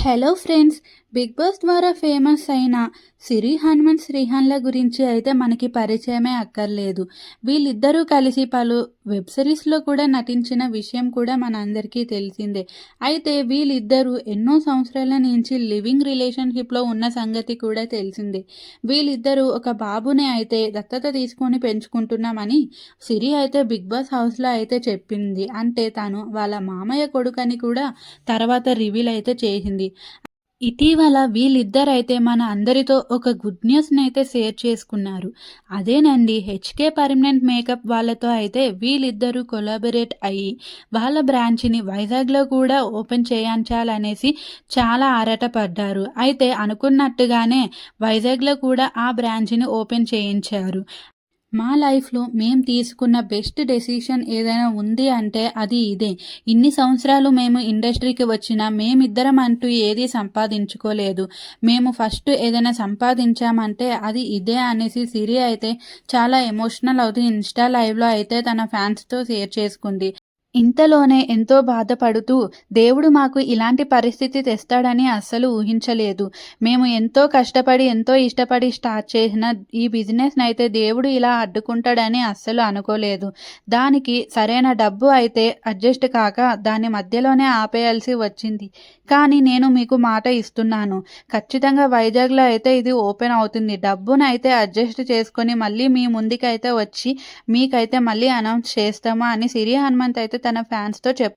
Hello friends Bigg Boss ద్వారా famous అయిన సిరి హనుమన్ శ్రీహాన్ల గురించి అయితే మనకి పరిచయమే అక్కర్లేదు. వీళ్ళిద్దరూ కలిసి పలు వెబ్ సిరీస్లో కూడా నటించిన విషయం కూడా మన అందరికీ తెలిసిందే. అయితే వీళ్ళిద్దరూ ఎన్నో సంవత్సరాల నుంచి లివింగ్ రిలేషన్షిప్లో ఉన్న సంగతి కూడా తెలిసిందే. వీళ్ళిద్దరూ ఒక బాబుని అయితే దత్తత తీసుకొని పెంచుకుంటున్నామని సిరి అయితే బిగ్ బాస్ హౌస్లో అయితే చెప్పింది. అంటే తను వాళ్ళ మామయ్య కొడుకని కూడా తర్వాత రివీల్ అయితే చేసింది. ఇటీవల వీళ్ళిద్దరైతే మన అందరితో ఒక గుడ్ న్యూస్ని అయితే షేర్ చేసుకున్నారు. అదేనండి హెచ్కే పర్మనెంట్ మేకప్ వాళ్ళతో అయితే వీళ్ళిద్దరూ కొలాబరేట్ అయ్యి వాళ్ళ బ్రాంచ్ని వైజాగ్లో కూడా ఓపెన్ చేయించాలనేసి చాలా ఆరాటపడ్డారు. అయితే అనుకున్నట్టుగానే వైజాగ్లో కూడా ఆ బ్రాంచ్ని ఓపెన్ చేయించారు. మా లైఫ్లో మేము తీసుకున్న బెస్ట్ డెసిషన్ ఏదైనా ఉంది అంటే అది ఇదే. ఇన్ని సంవత్సరాలు మేము ఇండస్ట్రీకి వచ్చినా మేమిద్దరం అంటూ ఏది సంపాదించుకోలేదు. మేము ఫస్ట్ ఏదైనా సంపాదించామంటే అది ఇదే అనేసి సిరి అయితే చాలా ఎమోషనల్ అవుతూ ఇన్స్టా లైవ్లో అయితే తన ఫ్యాన్స్తో షేర్ చేసుకుంది. ఇంతలోనే ఎంతో బాధపడుతూ దేవుడు మాకు ఇలాంటి పరిస్థితి తెస్తాడని అస్సలు ఊహించలేదు. మేము ఎంతో కష్టపడి ఎంతో ఇష్టపడి స్టార్ట్ చేసిన ఈ బిజినెస్ని అయితే దేవుడు ఇలా అడ్డుకుంటాడని అస్సలు అనుకోలేదు. దానికి సరైన డబ్బు అయితే అడ్జస్ట్ కాక దాని మధ్యలోనే ఆపేయాల్సి వచ్చింది. కానీ నేను మీకు మాట ఇస్తున్నాను. ఖచ్చితంగా వైజాగ్లో అయితే ఇది ఓపెన్ అవుతుంది. డబ్బును అయితే అడ్జస్ట్ చేసుకొని మళ్ళీ మీ ముందుకైతే వచ్చి మీకైతే మళ్ళీ అనౌన్స్ చేస్తామా అని సిరి హనుమంత్ అయితే తన ఫ్యాన్స్తో చెప్